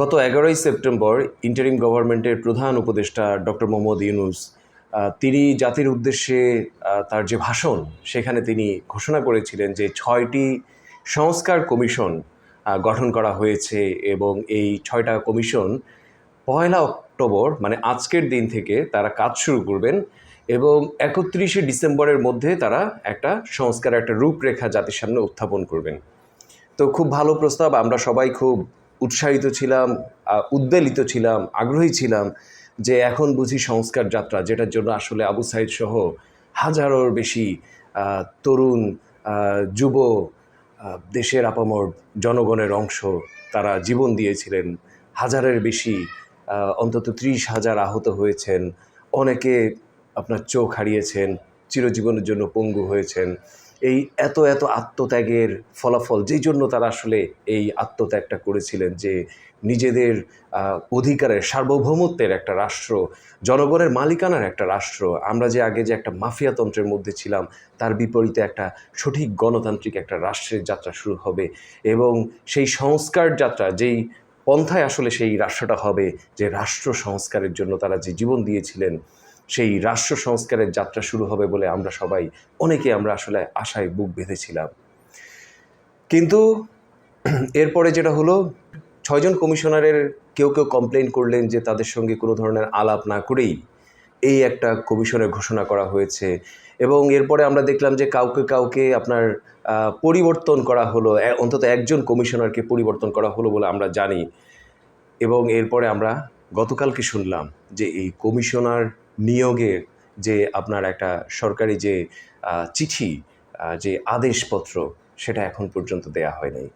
গত এগারোই September interim গভর্নমেন্টের প্রধান উপদেষ্টা ডক্টর মোহাম্মদ ইউনুস তিনি জাতির উদ্দেশ্যে তার যে ভাষণ, সেখানে তিনি ঘোষণা করেছিলেন যে ছয়টি সংস্কার কমিশন গঠন করা হয়েছে এবং এই ছয়টা কমিশন পয়লা অক্টোবর মানে আজকের দিন থেকে তারা কাজ শুরু করবেন এবং একত্রিশে ডিসেম্বরের মধ্যে তারা একটা সংস্কার একটা রূপরেখা জাতির সামনে উত্থাপন করবেন। তো খুব ভালো প্রস্তাব, আমরা সবাই খুব উৎসাহিত ছিলাম উদ্বেলিত ছিলাম, আগ্রহী ছিলাম যে এখন বুঝি সংস্কার যাত্রা, যেটার জন্য আসলে আবু সাইদ সহ হাজারোর বেশি তরুণ যুব দেশের আপামর জনগণের অংশ তারা জীবন দিয়েছিলেন। হাজারের বেশি অন্তত ত্রিশ হাজার আহত হয়েছেন। অনেকে আপনার চোখ হারিয়েছেন, চিরজীবনের জন্য পঙ্গু হয়েছেন। এই এত এত আত্মত্যাগের ফলাফল, যেই জন্য তারা আসলে এই আত্মত্যাগটা করেছিলেন যে নিজেদের অধিকারের সার্বভৌমত্বের একটা রাষ্ট্র, জনগণের মালিকানার একটা রাষ্ট্র। আমরা যে আগে যে একটা মাফিয়াতন্ত্রের মধ্যে ছিলাম, তার বিপরীতে একটা সঠিক গণতান্ত্রিক একটা রাষ্ট্রের যাত্রা শুরু হবে এবং সেই সংস্কার যাত্রা, যেই পন্থায় আসলে সেই রাষ্ট্রটা হবে, যে রাষ্ট্র সংস্কারের জন্য তারা যে জীবন দিয়েছিলেন সেই রাষ্ট্র সংস্কারের যাত্রা শুরু হবে বলে আমরা সবাই, অনেকে আমরা আসলে আশায় বুক বেঁধেছিলাম। কিন্তু এরপরে যেটা হলো, ছয়জন কমিশনারের কেউ কেউ কমপ্লেন করলেন যে তাদের সঙ্গে কোনো ধরনের আলাপ না করেই এই একটা কমিশনের ঘোষণা করা হয়েছে এবং এরপরে আমরা দেখলাম যে কাউকে কাউকে আপনার পরিবর্তন করা হলো অন্তত একজন কমিশনারকে পরিবর্তন করা হলো বলে আমরা জানি এবং এরপরে আমরা গতকালকে শুনলাম যে এই কমিশনার নিয়োগের যে আপনার একটা সরকারি যে চিঠি যে আদেশপত্র, সেটা এখন পর্যন্ত দেয়া হয় নাই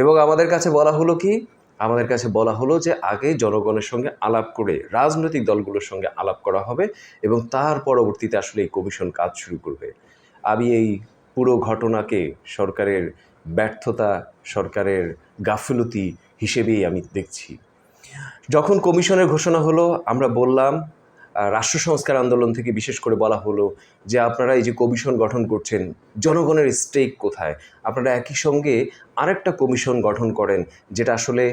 এবং আমাদের কাছে বলা হলো কি, আমাদের কাছে বলা হলো যে আগে জনগণের সঙ্গে আলাপ করে রাজনৈতিক দলগুলোর সঙ্গে আলাপ করা হবে এবং তার পরবর্তীতে আসলে এই কমিশন কাজ শুরু করবে। আমি এই পুরো ঘটনাকে সরকারের ব্যর্থতা, সরকারের গাফিলতি হিসেবেই আমি দেখছি। যখন কমিশনের ঘোষণা হলো, আমরা বললাম রাষ্ট্র সংস্কার আন্দোলন থেকে বিশেষ করে বলা হলো যে আপনারা এই যে কমিশন গঠন করছেন, জনগণের স্টেক কোথায়? আপনারা একই সঙ্গে আরেকটা কমিশন গঠন করেন, যেটা আসলে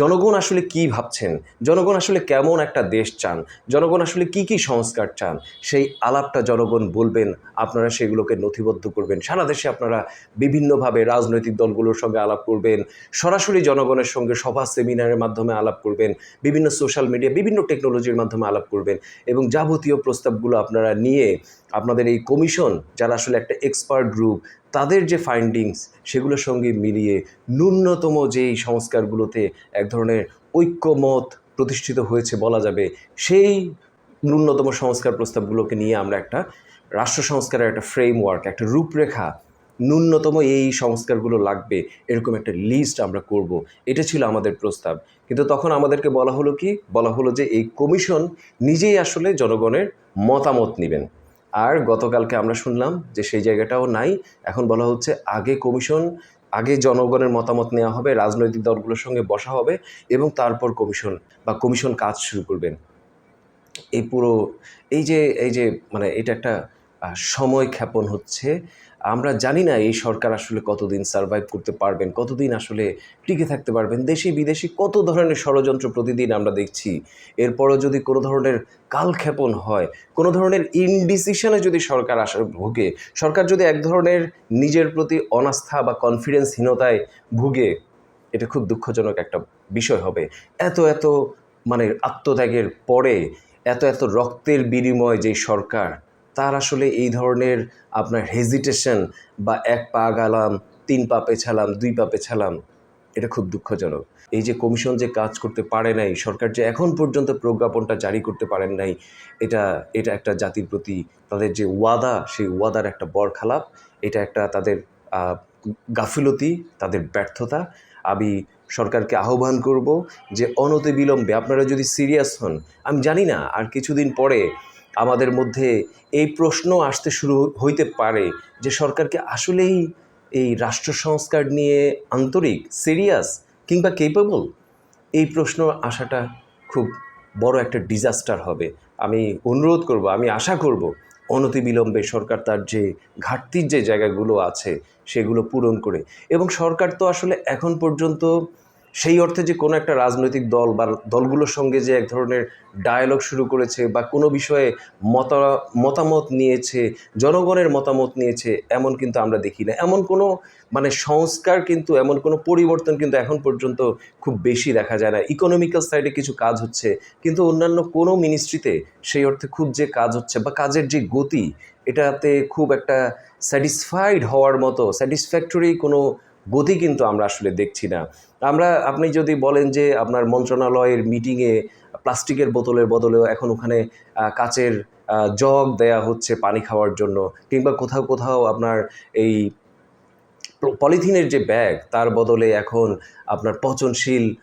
জনগণ আসলে কি ভাবছেন? জনগণ আসলে কেমন একটা দেশ চান? জনগণ আসলে কি কি সংস্কার চান? সেই আলাপটা জনগণ বলবেন, আপনারা সেগুলোকে নথিবদ্ধ করবেন। সারা দেশে আপনারা বিভিন্নভাবে রাজনৈতিক দলগুলোর সঙ্গে আলাপ করবেন, সরাসরি জনগণের সঙ্গে সভা, সেমিনারের মাধ্যমে আলাপ করবেন, বিভিন্ন সোশ্যাল মিডিয়া, বিভিন্ন টেকনোলজির মাধ্যমে আলাপ করবেন এবং যাবতীয় প্রস্তাবগুলো আপনারা নিয়ে আপনাদের এই কমিশন, যারা আসলে একটা এক্সপার্ট গ্রুপ তাদের যে ফাইন্ডিংস সেগুলোর সঙ্গে মিলিয়ে ন্যূনতম যেই সংস্কারগুলোতে এক ধরনের ঐক্যমত প্রতিষ্ঠিত হয়েছে বলা যাবে, সেই ন্যূনতম সংস্কার প্রস্তাবগুলোকে নিয়ে আমরা একটা রাষ্ট্র সংস্কারের একটা ফ্রেমওয়ার্ক একটা রূপরেখা, ন্যূনতম এই সংস্কারগুলো লাগবে, এরকম একটা লিস্ট আমরা করব। এটা ছিল আমাদের প্রস্তাব। কিন্তু তখন আমাদেরকে বলা হলো কি? বলা হলো যে এই কমিশন নিজেই আসলে জনগণের মতামত নেবেন। আর গতকালকে আমরা শুনলাম যে সেই জায়গাটাও নাই। এখন বলা হচ্ছে আগে কমিশন, আগে জনগণের মতামত নেওয়া হবে, রাজনৈতিক দলগুলোর সঙ্গে বসা হবে এবং তারপর কমিশন বা কমিশন কাজ শুরু করবেন। এই পুরো, এই যে এই যে মানে এটা একটা সময় ক্ষেপণ হচ্ছে। আমরা জানি না এই সরকার আসলে কতদিন সার্ভাইভ করতে পারবেন, কতদিন আসলে টিকে থাকতে পারবেন। দেশি বিদেশি কত ধরনের ষড়যন্ত্র প্রতিদিন আমরা দেখছি। এরপরও যদি কোনো ধরনের কালক্ষেপণ হয়, কোনো ধরনের ইনডিসিশনে যদি সরকার আসার ভোগে, সরকার যদি এক ধরনের নিজের প্রতি অনাস্থা বা কনফিডেন্সহীনতায় ভুগে, এটা খুব দুঃখজনক একটা বিষয় হবে। এত এত মানে আত্মত্যাগের পরে, এত এত রক্তের বিনিময় যে সরকার তার আসলে এই ধরনের আপনার হেজিটেশন বা এক পা গালাম, তিন পা পেছালাম, দুই পা পেছালাম, এটা খুব দুঃখজনক। এই যে কমিশন যে কাজ করতে পারে নাই, সরকার যে এখন পর্যন্ত প্রজ্ঞাপনটা জারি করতে পারেন নাই, এটা এটা একটা জাতির প্রতি তাদের যে ওয়াদা, সেই ওয়াদার একটা বরখালাপ, এটা একটা তাদের গাফিলতি, তাদের ব্যর্থতা। আমি সরকারকে আহ্বান করব যে অনতিবিলম্বে, আপনারা যদি সিরিয়াস হন, আমি জানি না, আর কিছুদিন পরে আমাদের মধ্যে এই প্রশ্ন আসতে শুরু হইতে পারে যে সরকারকে আসলেই এই রাষ্ট্র সংস্কার নিয়ে আন্তরিক সিরিয়াস কিংবা কেপেবল এই প্রশ্ন আসাটা খুব বড় একটা ডিজাস্টার হবে। আমি অনুরোধ করব, আমি আশা করব অনতিবিলম্বে সরকার তার যে ঘাটতির যে জায়গাগুলো আছে সেগুলো পূরণ করে। এবং সরকার তো আসলে এখন পর্যন্ত সেই অর্থে যে কোনো একটা রাজনৈতিক দল বা দলগুলোর সঙ্গে যে এক ধরনের ডায়ালগ শুরু করেছে বা কোনো বিষয়ে মতা, মতামত নিয়েছে, জনগণের মতামত নিয়েছে, এমন কিন্তু আমরা দেখি না। এমন কোনো মানে সংস্কার কিন্তু, এমন কোনো পরিবর্তন কিন্তু এখন পর্যন্ত খুব বেশি দেখা যায় না। ইকোনমিক্যাল সাইডে কিছু কাজ হচ্ছে, কিন্তু অন্যান্য কোনো মিনিস্ট্রিতে সেই অর্থে খুব যে কাজ হচ্ছে বা কাজের যে গতি, এটাতে খুব একটা স্যাটিসফাইড হওয়ার মতো স্যাটিসফ্যাক্টরি কোনো গতি কিন্তু আমরা আসলে দেখছি না। আমরা, আপনি যদি বলেন যে আপনার মন্ত্রণালয়ের মিটিংয়ে প্লাস্টিকের বোতলের বদলেও এখন ওখানে কাচের জগ দেয়া হচ্ছে পানি খাওয়ার জন্য, কিংবা কোথাও কোথাও আপনার এই পলিথিনের যে ব্যাগ, তার বদলে এখন আপনার পচনশীল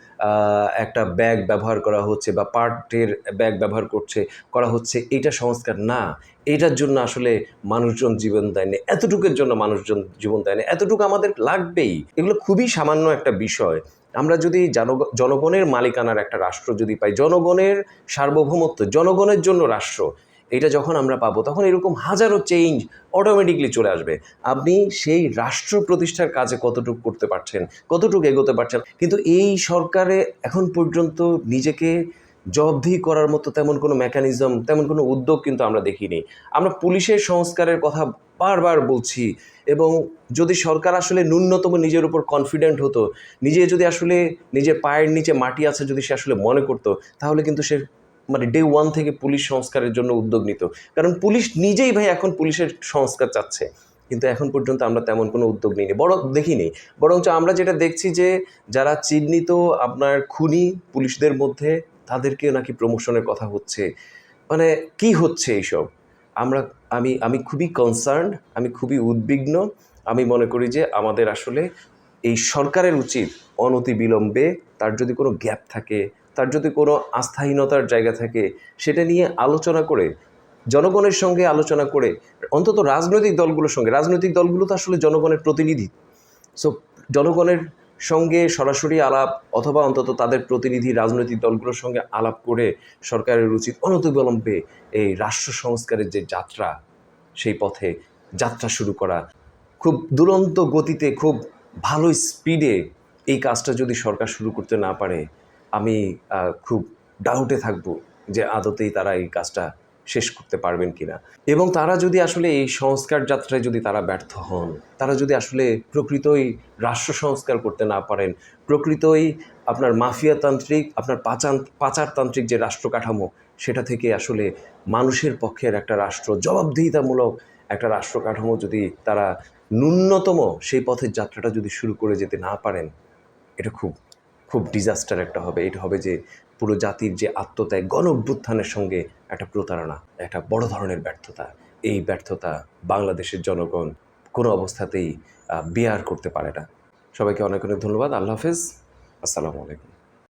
একটা ব্যাগ ব্যবহার করা হচ্ছে বা পাটের ব্যাগ ব্যবহার করছে, করা হচ্ছে, এটা সংস্কার না। এটার জন্য আসলে মানুষজন জীবন দেয়নি এতটুকুর জন্য মানুষজন জীবন দেয়নি এতটুকু আমাদের লাগবেই। এগুলো খুবই সামান্য একটা বিষয়। আমরা যদি জনগ- জনগণের মালিকানার একটা রাষ্ট্র যদি পাই, জনগণের সার্বভৌমত্ব, জনগণের জন্য রাষ্ট্র এটা যখন আমরা পাবো, তখন এরকম হাজারো চেঞ্জ অটোমেটিকলি চলে আসবে। আপনি সেই রাষ্ট্র প্রতিষ্ঠার কাজে কতটুকু করতে পারছেন, কতটুকু এগোতে পারছেন, কিন্তু এই সরকারে এখন পর্যন্ত নিজেকে জবাবদিহি করার মতো তেমন কোনো মেকানিজম তেমন কোনো উদ্যোগ কিন্তু আমরা দেখিনি। আমরা পুলিশের সংস্কারের কথা বারবার বলছি এবং যদি সরকার আসলে ন্যূনতম নিজের উপর কনফিডেন্ট হতো, নিজে যদি আসলে নিজের পায়ের নিচে মাটি আছে যদি সে আসলে মনে করতো, তাহলে কিন্তু সে মানে ডে ওয়ান থেকে পুলিশ সংস্কারের জন্য উদ্যোগ নিত। কারণ পুলিশ নিজেই ভাই এখন পুলিশের সংস্কার চাচ্ছে। কিন্তু এখন পর্যন্ত আমরা তেমন কোনো উদ্যোগ নিইনি। বড় দেখিনি। বরঞ্চ আমরা যেটা দেখছি যে যারা চিহ্নিত আপনার খুনি পুলিশদের মধ্যে তাদেরকে নাকি প্রমোশনের কথা হচ্ছে। মানে কি হচ্ছে এইসব? আমরা, আমি আমি খুবই কনসার্ন আমি খুবই উদ্বিগ্ন। আমি মনে করি যে আমাদের আসলে এই সরকারের উচিত অনতি বিলম্বে তার যদি কোনো গ্যাপ থাকে তার যদি কোনো আস্থাহীনতার জায়গা থাকে, সেটা নিয়ে আলোচনা করে, জনগণের সঙ্গে আলোচনা করে, অন্তত রাজনৈতিক দলগুলোর সঙ্গে, রাজনৈতিক দলগুলো তো আসলে জনগণের প্রতিনিধি। সো জনগণের সঙ্গে সরাসরি আলাপ অথবা অন্তত তাদের প্রতিনিধি রাজনৈতিক দলগুলোর সঙ্গে আলাপ করে সরকারের উচিত অনতিবিলম্বে এই রাষ্ট্র সংস্কারের যে যাত্রা, সেই পথে যাত্রা শুরু করা। খুব দুরন্ত গতিতে, খুব ভালো স্পিডে এই কাজটা যদি সরকার শুরু করতে না পারে আমি খুব ডাউটে থাকব যে আদতেই তারা এই কাজটা শেষ করতে পারবেন কিনা। এবং তারা যদি আসলে এই সংস্কার যাত্রায় যদি তারা ব্যর্থ হন, তারা যদি আসলে প্রকৃতই রাষ্ট্র সংস্কার করতে না পারেন, প্রকৃতই আপনার মাফিয়াতান্ত্রিক, আপনার পাচান, পাচারতান্ত্রিক যে রাষ্ট্র কাঠামো, সেটা থেকে আসলে মানুষের পক্ষের একটা রাষ্ট্র, জবাবদিহিতামূলক একটা রাষ্ট্র কাঠামো যদি তারা ন্যূনতম সেই পথের যাত্রাটা যদি শুরু করে যেতে না পারেন, এটা খুব খুব ডিজাস্টার একটা হবে। এটা হবে যে পুরো জাতির যে আত্মত্যাগ গণ অভ্যুত্থানের সঙ্গে একটা প্রতারণা, একটা বড় ধরনের ব্যর্থতা। এই ব্যর্থতা বাংলাদেশের জনগণ কোনো অবস্থাতেই বিয়ার করতে পারে না। সবাইকে অনেক অনেক ধন্যবাদ। আল্লাহ হাফেজ। আসসালামু আলাইকুম।